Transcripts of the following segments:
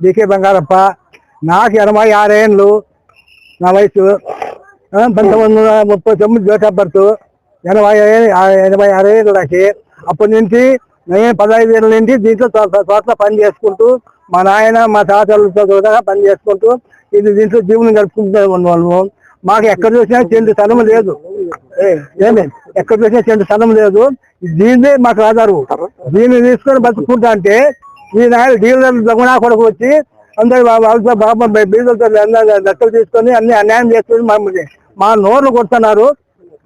Decay Bangarappa నాకు ఎనభై ఆరేళ్ళు నా వయసు పంతొమ్మిది వందల ముప్పై తొమ్మిది డేట్ ఆఫ్ బర్త్ ఎనభై ఎనభై ఆరేళ్ళు నాకు అప్పటి నుంచి నేను పదహైదు ఏళ్ళ నుంచి దీంట్లో తోటలో పని చేసుకుంటూ మా నాయన మా తాతలతో కూడా పని చేసుకుంటూ ఇది దీంట్లో జీవనం గడుపుకుంటూ ఉన్నాము మాకు ఎక్కడ చూసినా చెండు స్థలం లేదు. ఏమే? ఎక్కడ చూసినా చెండు స్థలం లేదు. దీన్నే మాకు ఆధారు దీన్ని తీసుకొని బతుకుంటా అంటే ఈ నాయన డీలర్ దగునా కొడుకు వచ్చి అందరు వాళ్ళతో బాబా బీదలతో దక్కలు తీసుకొని అన్ని అన్యాయం చేసుకొని మమ్మల్ని మా నోర్లు కొడుతున్నారు.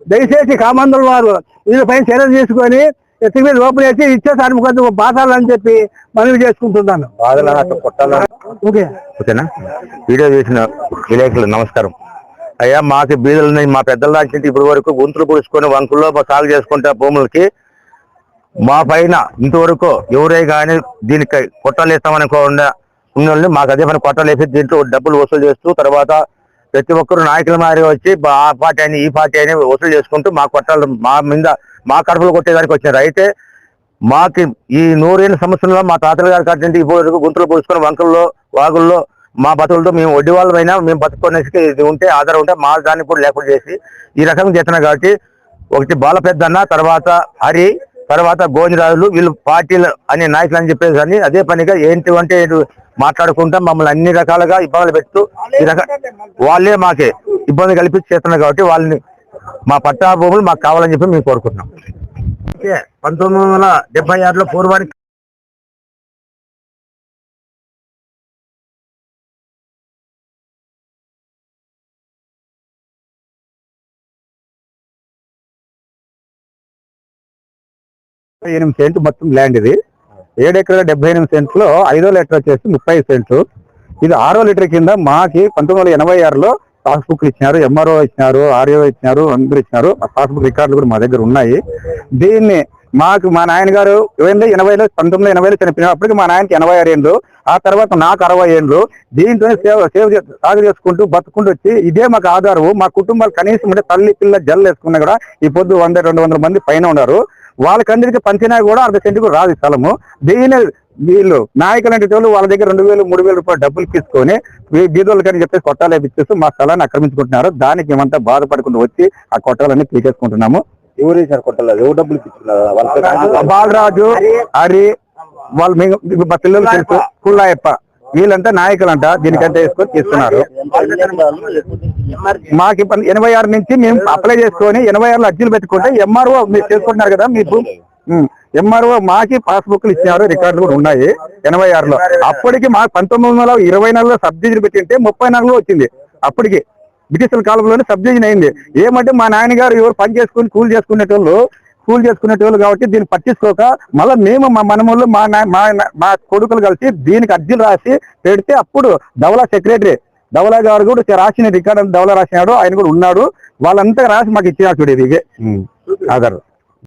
దయచేసి కామందుల వారు వీళ్ళపైన చర్యలు తీసుకొని ఎత్తి మీద లోపల వేసి ఇచ్చేసారి కొంచెం బాధాలని చెప్పి మనవి చేసుకుంటున్నాను. ఓకే. ఓకేనా? వీడియో చేసిన విలేకరులు నమస్కారం. అయ్యా మాకు బీదలు ఉన్నాయి. మా పెద్దల ఇప్పటి వరకు గుంతులు పుడుచుకొని వంకుల్లో సాగు చేసుకుంటే భూములకి మా పైన ఇంతవరకు ఎవరే కానీ దీనికి కొట్టలేస్తామనుకోకుండా ఉన్న మాకు అదే పని కొట్టలేసి దీంట్లో డబ్బులు వసూలు చేస్తూ తర్వాత ప్రతి ఒక్కరు నాయకుల మారి వచ్చి ఆ పార్టీ అని ఈ పార్టీ అని వసూలు చేసుకుంటూ మా కొట్టాలు మా మీద మా కడుపులు కొట్టేదానికి వచ్చారు అయితే మాకి ఈ నూరేళ్ళ సంవత్సరంలో మా తాతల గారి కాటి ఇప్పుడు గుంతలు పోసుకొని వంకల్లో వాగుల్లో మా బతుకులతో మేము వడ్డీ వాళ్ళమైనా మేము బతుకునేసి ఇది ఉంటే ఆధారం ఉంటే మా దాన్ని కూడా లేకుండా చేసి ఈ రకంగా చేస్తున్నాం కాబట్టి ఒకటి బాల పెద్దన్న తర్వాత హరి తర్వాత గోవిందరాజులు వీళ్ళు పార్టీలు అనే నాయకులు అని చెప్పేసి అని అదే పనిగా ఏంటి అంటే ఇటు మాట్లాడుకుంటా మమ్మల్ని అన్ని రకాలుగా ఇబ్బందులు పెడుతూ ఈ రక వాళ్ళే మాకే ఇబ్బంది కల్పించి చేస్తున్నారు కాబట్టి వాళ్ళని మా పట్టా భూములు మాకు కావాలని చెప్పి మేము కోరుకుంటున్నాం. పంతొమ్మిది వందల డెబ్బై ఆరులో పూర్వానికి ఎనిమిది సెంట్లు మొత్తం ల్యాండ్ ఇది. ఏడు ఎకరాల డెబ్బై ఎనిమిది సెంట్లో ఐదో లీటర్ వచ్చేసి ముప్పై సెంట్లు. ఇది ఆరో లీటర్ కింద మాకి పంతొమ్మిది వందల ఎనభై ఆరులో పాస్బుక్ ఇచ్చినారు ఎంఆర్ఓ ఇచ్చినారు ఆర్ఓ ఇచ్చినారు అందరు ఇచ్చినారు. ఆ పాస్బుక్ రికార్డులు కూడా మా దగ్గర ఉన్నాయి. దీన్ని మాకు మా నాయన గారు ఎనభై ఎనభైలో పంతొమ్మిది ఎనభైలో చనిపోయినారు అప్పటికి మా నాయనకి ఎనభై ఆరు ఏళ్ళు. ఆ తర్వాత నాకు అరవై ఏళ్ళు. దీంతో సేవ సేవ సాగు చేసుకుంటూ బతుకుంటూ వచ్చి ఇదే మాకు ఆధారం మా కుటుంబాలు కనీసం అంటే తల్లి పిల్ల జల్లు వేసుకున్నా కూడా ఈ పొద్దు వంద రెండు వందల మంది పైన ఉన్నారు. వాళ్ళకందరికీ పంచినా కూడా అర్ధ సెంటుకు రాదు స్థలము. దీని వీళ్ళు నాయకులు అంటే వాళ్ళు వాళ్ళ దగ్గర రెండు వేలు మూడు వేల రూపాయలు డబ్బులు తీసుకొని వీ- బీదోళ్ళకి అని చెప్పేసి కొట్టాలు ఇచ్చేస్తూ మా స్థలాన్ని ఆక్రమించుకుంటున్నారు. దానికి మేమంతా బాధపడుకుంటూ వచ్చి ఆ కొట్టాలన్నీ పీకేసుకుంటున్నాము ఎవరు వేసారు కొట్టాలి ఎవరు డబ్బులు ఇప్పించుకున్నారు? బాలరాజు హరి వాళ్ళు మేము మా పిల్లలు తెలుసు. కుళ్ళాయప్ప వీళ్ళంతా నాయకులంట దీనికంటే వేసుకొని తీస్తున్నారు మాకు ఎనభై ఆరు నుంచి మేము అప్లై చేసుకొని ఎనభై ఆరులో అర్జీలు పెట్టుకుంటే ఎంఆర్ఓ మీరు చేసుకుంటున్నారు కదా మీకు ఎంఆర్ఓ మాకి పాస్బుక్లు ఇచ్చినారు రికార్డులు కూడా ఉన్నాయి ఎనభై ఆరులో. అప్పటికి మాకు పంతొమ్మిది వందల ఇరవై నాలుగులో సబ్సిడీలు పెట్టింటే ముప్పై నాలుగులో వచ్చింది. అప్పటికి బ్రిటిష్ కాలంలోనే సబ్సిడీ అయింది. ఏమంటే మా నాన్నగారు ఎవరు పని చేసుకుని కూలి చేసుకునేటోళ్ళు కూల్ చేసుకునేటోళ్ళు కాబట్టి దీన్ని పట్టించుకోక మళ్ళీ మేము మా మనముళ్ళు మా మా మా కొడుకులు కలిసి దీనికి అర్జీలు రాసి పెడితే అప్పుడు ధవలా సెక్రటరీ ధవలా గారు కూడా రాసిన రికార్డు ధవలా రాసినాడు ఆయన కూడా ఉన్నాడు. వాళ్ళంతా రాసి మాకు ఇచ్చినాడు చూడు ఇది ఇదే. ఆధార్.